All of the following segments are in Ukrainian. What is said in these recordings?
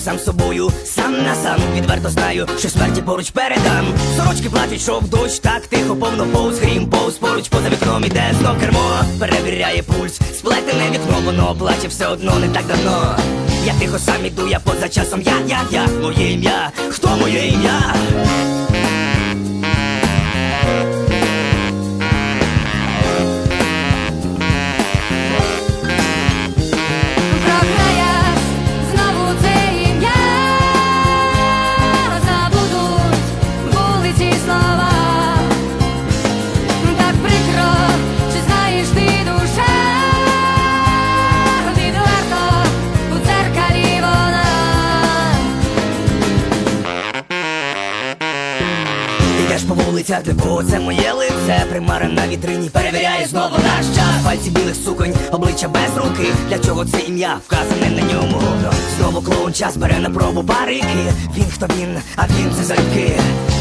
сам собою, сам на сам відверто знаю, що смерті поруч передам. Сорочки плачуть, що в дощ, так тихо, повно повз, грім, повз поруч, поза вікном іде знов кермо, перевіряє пульс, сплетене вікно, воно плаче все одно не так давно. Я тихо сам іду, я поза часом, я, я, я, моє ім'я, хто моє ім'я? Ідеш по вулицях, де це моє лице. Примара на вітрині перевіряє знову наш час. Пальці білих суконь, обличчя без руки. Для чого це ім'я вказане на ньому? Знову клоун час бере на пробу парики Він хто він, а він це залюбки.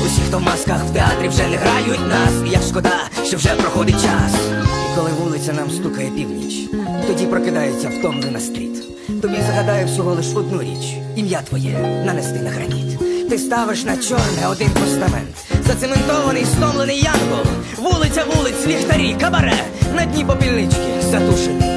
Усі, хто в масках в театрі вже не грають нас. І Як шкода, що вже проходить час. І коли вулиця нам стукає північ Тоді прокидається втомлена стріт. Тобі загадаю всього лиш одну річ. Ім'я твоє нанести на граніт ти ставиш на чорне один постамент. Зацементований, стомлений янгол. Вулиця вулиць, ліхтарі, кабаре. На дні попільнички затушений